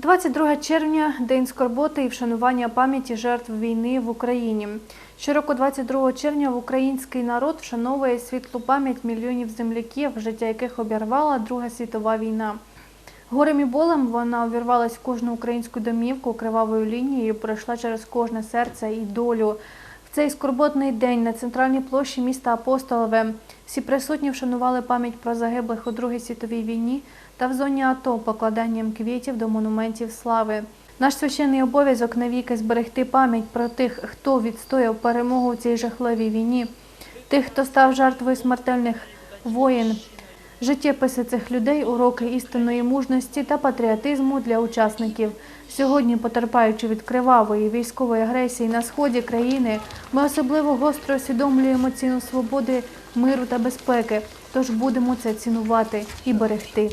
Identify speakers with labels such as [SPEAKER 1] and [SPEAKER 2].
[SPEAKER 1] 22 червня день скорботи і вшанування пам'яті жертв війни в Україні. Щороку 22 червня український народ вшановує світлу пам'ять мільйонів земляків, життя яких обірвала Друга світова війна. Горем і болем вона увірвалась в кожну українську домівку кривавою лінією, пройшла через кожне серце і долю. В цей скорботний день на центральній площі міста Апостолове всі присутні вшанували пам'ять про загиблих у Другій світовій війні та в зоні АТО покладанням квітів до монументів слави. Наш священний обов'язок навіки зберегти пам'ять про тих, хто відстояв перемогу в цій жахливій війні, тих, хто став жертвою смертельних воєн. Життєписи цих людей уроки істинної мужності та патріотизму для учасників. Сьогодні, потерпаючи від кривавої військової агресії на сході країни, ми особливо гостро усвідомлюємо ціну свободи, миру та безпеки. Тож будемо це цінувати і берегти.